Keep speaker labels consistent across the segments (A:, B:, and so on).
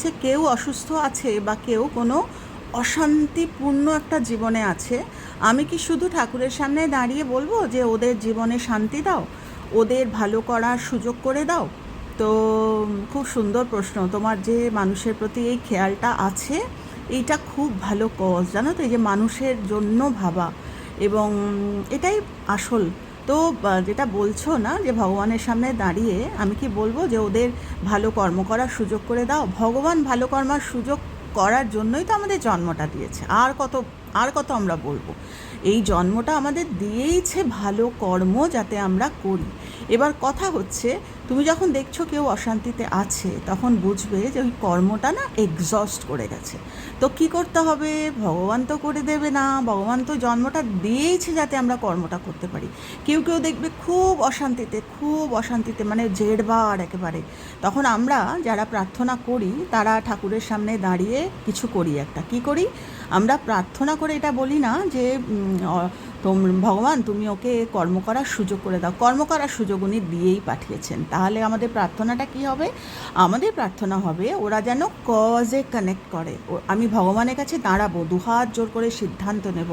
A: হচ্ছে কেউ অসুস্থ আছে বা কেউ কোনো অশান্তিপূর্ণ একটা জীবনে আছে, আমি কি শুধু ঠাকুরের সামনে দাঁড়িয়ে বলব যে ওদের জীবনে শান্তি দাও? ওদের ভালো করার সুযোগ করে দাও? তো, খুব সুন্দর প্রশ্ন। তোমার যে মানুষের প্রতি এই খেয়ালটা আছে, এইটা খুব ভালো কজ জানো তো, এই যে মানুষের জন্য ভাবা এবং এটাই আসল। তো যেটা বলছো না যে ভগবানের সামনে দাঁড়িয়ে আমি কি বলব যে ওদের ভালো কর্ম করার সুযোগ করে দাও? ভগবান ভালো কর্মার সুযোগ করার জন্যই তো আমাদের জন্মটা দিয়েছে। আর কত আর কত আমরা বলব? এই জন্মটা আমাদের দিয়েইছে ভালো কর্ম যাতে আমরা করি। এবার কথা হচ্ছে তুমি যখন দেখছ কেউ অশান্তিতে আছে, তখন বুঝবে যে ওই কর্মটা না এক্সস্ট করে গেছে। তো কি করতে হবে? ভগবান তো করে দেবে না। ভগবান তো জন্মটা দিয়েইছে যাতে আমরা কর্মটা করতে পারি। কেউ কেউ দেখবে খুব অশান্তিতে খুব অশান্তিতে মানে জেড়বার একেবারে। তখন আমরা যারা প্রার্থনা করি, তারা ঠাকুরের সামনে দাঁড়িয়ে কিছু করি একটা। কি করি? আমরা প্রার্থনা করে এটা বলি না যে তোম, ভগবান, তুমি ওকে কর্ম করার সুযোগ করে দাও। কর্ম করার সুযোগ উনি দিয়েই পাঠিয়েছেন। তাহলে আমাদের প্রার্থনাটা কি হবে? আমাদের প্রার্থনা হবে, ওরা যেন কজে কানেক্ট করে। আমি ভগবানের কাছে দাঁড়াবো দুহাত জোর করে সিদ্ধান্ত নেব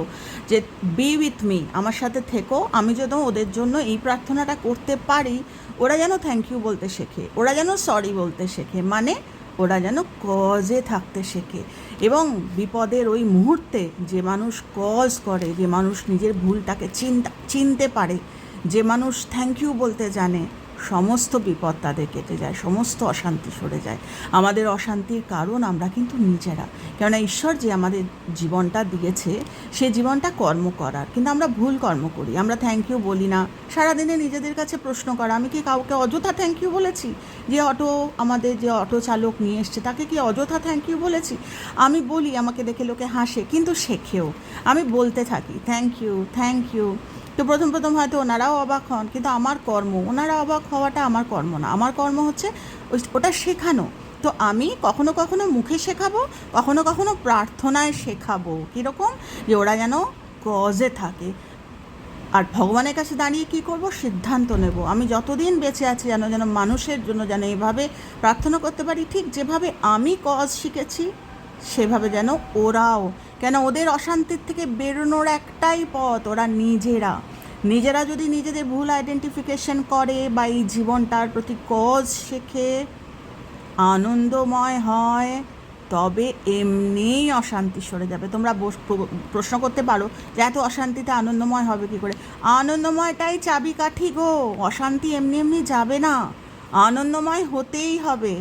A: যে বি উইথ মি আমার সাথে থেকো, আমি যেন ওদের জন্য এই প্রার্থনাটা করতে পারি। ওরা যেন থ্যাংক ইউ বলতে শেখে, ওরা যেন সরি বলতে শেখে। মানে ওরা যেন কজে থাকতে শেখে। এবং বিপদের ওই মুহূর্তে যে মানুষ কজ করে, যে মানুষ নিজের ভুলটাকে চিন্তা, চিনতে পারে, যে মানুষ থ্যাংক ইউ বলতে জানে সমস্ত বিপদ তাদের কেটে যায়, সমস্ত অশান্তি সরে যায়। আমাদের অশান্তির কারণ আমরা কিন্তু নিজেরা। কেননা ঈশ্বর যে আমাদের জীবনটা দিয়েছে, সে জীবনটা কর্ম করার। কিন্তু আমরা ভুল কর্ম করি। আমরা থ্যাংক ইউ বলি না। সারাদিনে নিজেদের কাছে প্রশ্ন করা। আমি কি কাউকে অযথা থ্যাংক ইউ বলেছি? যে অটো, আমাদের যে অটো চালক নিয়ে এসছে, তাকে কি অযথা থ্যাংক ইউ বলেছি? আমি বলি, আমাকে দেখে লোকে হাসে, কিন্তু শেখেও আমি বলতে থাকি থ্যাংক ইউ থ্যাংক ইউ তো প্রথম প্রথম হয়তো ওনারাও অবাক হন, কিন্তু আমার কর্ম, ওনারা অবাক হওয়াটা আমার কর্ম না। আমার কর্ম হচ্ছে ওটা শেখানো। তো আমি কখনো কখনো মুখে শেখাবো, কখনো কখনো প্রার্থনায় শেখাবো। কীরকম? যে ওরা যেন কজে থাকে। আর ভগবানের কাছে দাঁড়িয়ে কি করব? সিদ্ধান্ত নেব। আমি যতদিন বেঁচে আছি যেন যেন মানুষের জন্য যেন এভাবে প্রার্থনা করতে পারি, ঠিক যেভাবে আমি কজ শিখেছি, সেভাবে যেন ওরাও, কেন ওদের অশান্তির থেকে বেরোনোর একটাই পথ ওরা নিজেরা। নিজেরা যদি নিজেদের ভুল আইডেন্টিফিকেশন করে বা এই জীবনটার প্রতি কজ শেখে, আনন্দময় হয়, তবে এমনিই অশান্তি সরে যাবে। তোমরা প্রশ্ন করতে পারো যে এত অশান্তিতে আনন্দময় হবে কি করে? আনন্দময়টাই চাবিকাঠি গো। অশান্তি এমনি এমনি যাবে না। আনন্দময় হতেই হবে।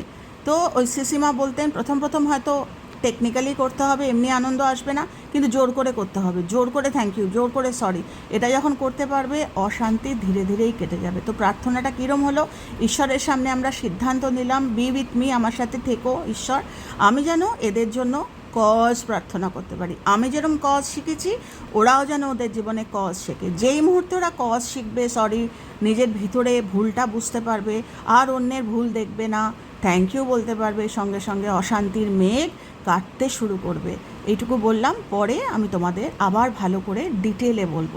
A: তো ওই সিসিমা বলতেন, প্রথম প্রথম হয়তো টেকনিক্যালি করতে হবে, এমনি আনন্দ আসবে না, কিন্তু জোর করে করতে হবে, জোর করে থ্যাংক ইউ জোর করে সরি এটা যখন করতে পারবে, অশান্তি ধীরে ধীরেই কেটে যাবে। তো প্রার্থনাটা কীরম হলো? ঈশ্বরের সামনে আমরা সিদ্ধান্ত নিলাম বি উইথ মি আমার সাথে থেকো, ঈশ্বর। আমি যেন এদের জন্য কজ প্রার্থনা করতে পারি। আমি যেরকম কজ শিখেছি, ওরাও যেন ওদের জীবনে কজ শেখে। যেই মুহূর্তে ওরা কজ শিখবে সরি নিজের ভিতরে ভুলটা বুঝতে পারবে, আর অন্যের ভুল দেখবে না থ্যাংক ইউ বলতে পারবে, সঙ্গে সঙ্গে অশান্তির মেঘ কাটতে শুরু করবে। এইটুকু বললাম, পরে আমি তোমাদের আবার ভালো করে ডিটেলে বলব।